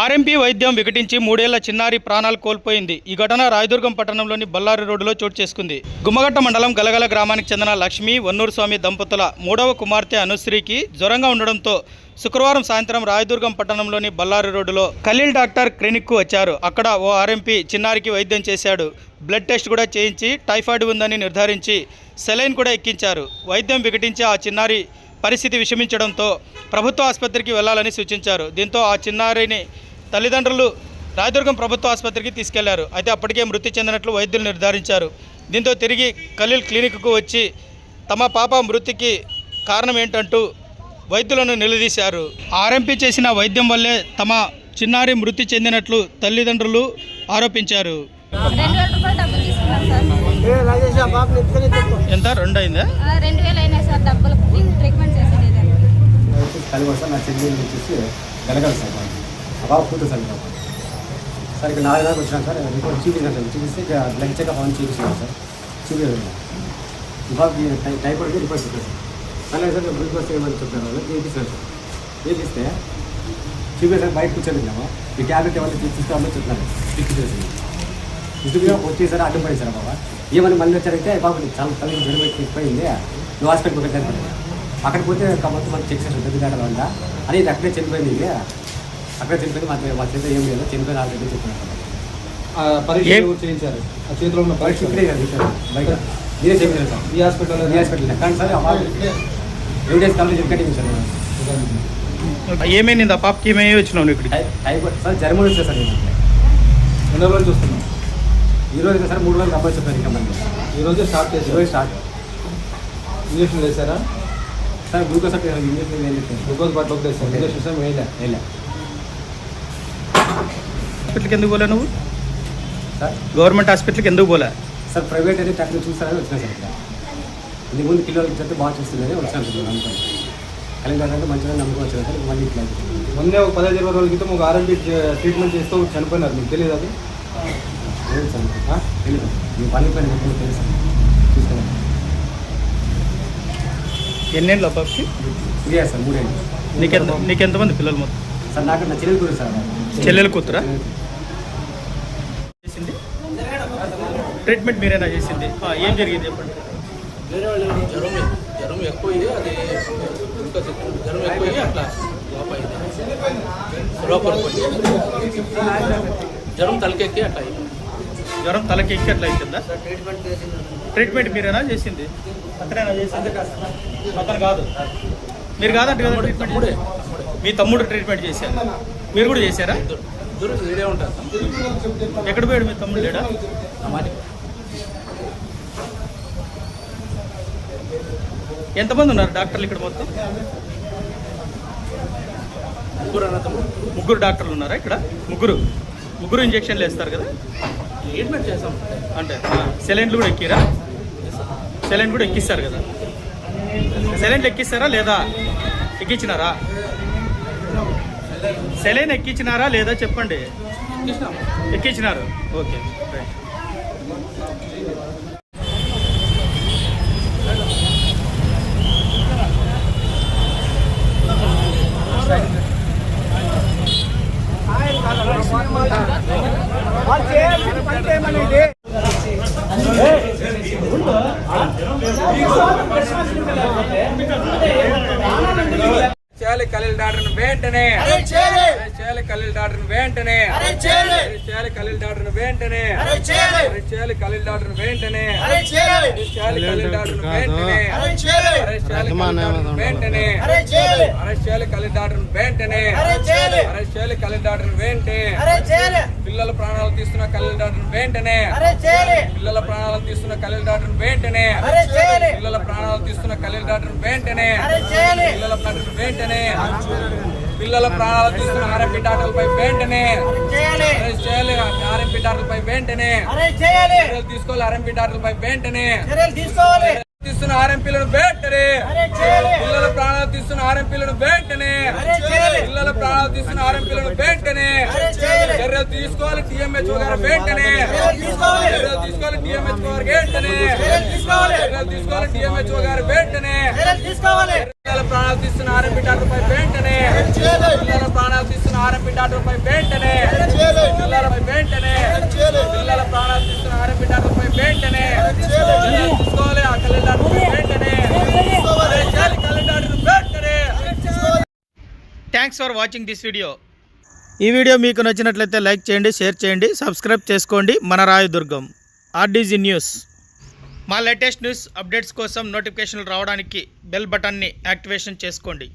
RMP వైద్యం వికటించి మూడేళ్ళ చిన్నారి ప్రాణాలు కోల్పోయింది. ఈ ఘటన రాయదుర్గం పట్టణంలోని బల్లారి రోడ్డులో చోటు చేసుకుంది. గుమ్మగట్ట మండలం గలగల గ్రామానికి చెందిన లక్ష్మి వన్నూరు స్వామి దంపతుల మూడవ కుమార్తె అనుశ్రీకి జ్వరంగా ఉండడంతో శుక్రవారం సాయంత్రం రాయదుర్గం పట్టణంలోని బల్లారి రోడ్డులో ఖలీల్ డాక్టర్ క్లినిక్కు వచ్చారు. అక్కడ ఓ ఆర్ఎంపీ చిన్నారికి వైద్యం చేశాడు. బ్లడ్ టెస్ట్ కూడా చేయించి టైఫాయిడ్ ఉందని నిర్ధారించి సెలైన్ కూడా ఎక్కించారు. వైద్యం వికటించి ఆ చిన్నారి పరిస్థితి విషమించడంతో ప్రభుత్వ ఆసుపత్రికి వెళ్ళాలని సూచించారు. దీంతో ఆ చిన్నారిని తల్లిదండ్రులు రాయదుర్గం ప్రభుత్వ ఆసుపత్రికి తీసుకెళ్ళారు. అయితే అప్పటికే మృతి చెందినట్లు వైద్యులు నిర్ధారించారు. దీంతో తిరిగి ఖలీల్ క్లినిక్కు వచ్చి తమ పాప మృతికి కారణం ఏంటంటూ వైద్యులను నిలదీశారు. ఆర్ఎంపీ చేసిన వైద్యం వల్లే తమ చిన్నారి మృతి చెందినట్లు తల్లిదండ్రులు ఆరోపించారు. ఎంత? రెండు అయిందా రెండు వేలు అయినాయి సార్ డబ్బులు. ట్రీట్మెంట్ చేసేది వచ్చేసి కలిగి వస్తాను నా చెల్లి వచ్చేసి గలగల సార్ మాకు. ఆ బాబు కూతురు సార్ బాబు సార్ ఇక్కడ నాలుగు దాకా వచ్చినా సార్. రిపోర్ట్ చూపించాను సార్. చూపిస్తే ఇక బ్లడ్ చెకప్ అని చూపించాను సార్. చూపించాను ఈ బాబుకి టై టైఫాయిడ్కి రిపోర్ట్ చెప్పారు సార్. అలాగే సార్ గ్లూకోజ్ ఏమని చెప్పారు వాళ్ళు చేయించాను సార్? చేపిస్తే చూపించారు బయట కూర్చోలేము ఈ ట్యాబ్లెట్ ఏమైనా తీసుకోవాలని చెప్తున్నారు. తీసుకొచ్చేసి ఇటుగా వచ్చేసారి? అడ్డం పడేసారు బాబా? ఏమని మళ్ళీ వచ్చారంటే బాబు చాలా తల్లి జ్వరం పోయింది నువ్వు హాస్పిటల్కి వెళ్ళాను అక్కడ పోతే మొత్తం మనకి చెక్ చేసారు పెద్ద దగ్గర ఉందా? అని ఇది అక్కడే చనిపోయింది. అక్కడే చనిపోయింది మా మా చేత ఏం లేదు. చనిపోయింది ఆల్రెడీ చెప్పినట్టు. ఆ పరీక్ష ఎవరు చేయించారు. ఆ చేతిలో ఉన్న పరీక్ష పరీక్ష ఇక్కడే కదా ఇచ్చారు బయట. మీరే చెప్పారు సార్. ఈ హాస్పిటల్ ఈ హాస్పిటల్ కానీ సార్ ఆ ఎవిడెన్స్ కంప్లీట్ చెప్పి సార్ ఏమైంది? ఆ పాపకి ఏమేమి వచ్చినావు నువ్వు ఇక్కడికి? టైఫాయిడ్ సార్ జ్వరం వచ్చేది సార్ నేను ఎన్నో రోజులు చూస్తున్నాం ఈ రోజు సార్ మూడు రోజులు అబ్బాయి చెప్పారు ఇంకా మనకి ఈ రోజే స్టార్ట్ ఈ చేశారు రోజు స్టార్ట్. ఇంజక్షన్ వేశారా? సార్ గ్లూకోజ్ అంటే ఇంజక్షన్ ఏం చెప్పారు గ్లూకోజ్ బాటిల్ ఒకటి వేశారు ఇంజక్షన్ వేయలే వెళ్ళా హాస్పిటల్కి ఎందుకు పోలే నువ్వు? సార్? గవర్నమెంట్ హాస్పిటల్కి ఎందుకు పోలే? సార్ ప్రైవేట్ అయితే టక్కున చూస్తారని వచ్చినా సార్ ఇది ముందు పిల్లలకి చెప్తే బాగా చూస్తుందని వచ్చాను సార్ నమ్మకం కలిగి అంటే మంచిగా నమ్మకం వచ్చాను సార్ మళ్ళీ ఇట్లా. మొన్నే ఒక పదిహేను ఇరవై రోజుల క్రితం ఒక ఆర్ఎంపీ ట్రీట్మెంట్ చేస్తూ చనిపోయినారు. మీకు తెలియదు అది? తెలియదు సార్? తెలియదు మీ పని పని తెలుసు సార్. చూసుకోవాలి ఎన్నేళ్ళు పాపకి ఇదే సార్ మూడేళ్ళు. నీకెంత నీకెంతమంది పిల్లలు మొత్తం? సార్ నాకు నా చెల్లెలు కూడా సార్. చెల్లెలు కూతురా. ట్రీట్మెంట్ మీరేనా చేసింది? ఏం జరిగింది చెప్పండి జ్వరం జ్వరం ఎక్కువ అది ఇంకా జ్వరం ఎక్కువ అట్లా లోపల జ్వరం తలకెక్కి అట్లా అయింది. జ్వరం తలకి ఎక్కి అట్లా అవుతుందా ట్రీట్మెంట్ మీరేనా చేసింది? అక్కడేనా చేసింది? అతను కాదు. మీరు కాదంటే కదా ట్రీట్మెంట్ తమ్ముడే. మీ తమ్ముడు ట్రీట్మెంట్ చేశారు. మీరు కూడా చేశారా? ఎక్కడ పోయాడు మీ తమ్ముడు లేడా? ఎంతమంది ఉన్నారు డాక్టర్లు ఇక్కడ మొత్తం? ముగ్గురు ముగ్గురు డాక్టర్లు ఉన్నారా ఇక్కడ? ముగ్గురు. ముగ్గురు ఇంజక్షన్లు వేస్తారు కదా? ట్రీట్మెంట్ చేసాం. అంటే సెలైన్లు కూడా ఎక్కిరా? సెలైన్ కూడా ఎక్కిస్తారు కదా? సెలైన్లు ఎక్కిస్తారా లేదా? ఎక్కించినారా? సెలైన్ ఎక్కించినారా లేదా చెప్పండి? ఎక్కించినారు. ఓకే. రైట్ వాళ్ళు చేయాల్సిన పని చేయమనేది చేయాలి ఖలీల్ డాక్టర్ వెంటనే చేయాలి ఖలీల్ డాక్టర్ వెంటనే చేయాలి ఖలీల్ డాక్టర్ వెంటనే చేయాలి ఖలీల్ డాక్టర్ వెంటనే చేయాలి ఖలీల్ డాక్టర్ వెంటనే అరెస్ట్ చేయాలి ఖలీల్ వెంటనే అరెస్ట్ చేయాలి ఖలీల్ డాక్టర్ వెంటనే అరెస్ట్ చేయాలి ఖలీల్ డాక్టర్ వెంటనే పిల్లల ప్రాణాలు తీస్తున్న ఖలీల్ డాక్టర్ వెంటనే పిల్లల ప్రాణాలు తీస్తున్న ఖలీల్ డాక్టర్ వెంటనే పిల్లల ప్రాణాలు తీస్తున్న ఖలీల్ డాక్టర్ వెంటనే పిల్లల డాక్టర్ వెంటనే పిల్లల ప్రాణాలు తీస్తున్న ఆర్ఎంపీ డాక్టర్లపై వెంటనే చేయాలి. ఆర్ఎంపీ డాక్టర్లపై వెంటనే చర్యలు తీసుకోవాలి. ఆర్ఎంపీ డాక్టర్లపై వెంటనే తీస్తున్న ఆర్ఎంపీలను వెంటనే పిల్లల ప్రాణాలు తీస్తున్న ఆర్ఎంపీలను వెంటనే పిల్లల ప్రాణాలు తీస్తున్న ఆర్ఎంపీలను వెంటనే చర్యలు తీసుకోవాలి. టీఎంహెచ్ఓ గారు వెంటనే చర్యలు తీసుకోవాలి. టీఎంహెచ్ఓ గారు వెంటనే చర్యలు తీసుకోవాలి. టీఎంహెచ్ఓ గారు వెంటనే పిల్లల ప్రాణాలు తీస్తున్న ఆర్ఎంపీ డాక్టర్ పై వెంటనే పిల్లల ప్రాణాలు తీస్తున్న ఆర్ఎంపీ డాక్టర్ వెంటనే పిల్లలపై వెంటనే పిల్లల ప్రాణాలు తీస్తున్న ఆర్ఎంపీ డాక్టర్ వెంటనే తీసుకోవాలి ఆ కళ్యాణ్ వెంటనే thanks for watching this video ఈ వీడియో మీకు నచ్చినట్లయితే లైక్ చేయండి షేర్ చేయండి సబ్స్క్రైబ్ చేసుకోండి. మన రాయదుర్గం ఆర్డీజీ న్యూస్ మా లేటెస్ట్ న్యూస్ అప్డేట్స్ కోసం నోటిఫికేషన్లు రావడానికి బెల్ బటన్ని యాక్టివేషన్ చేసుకోండి.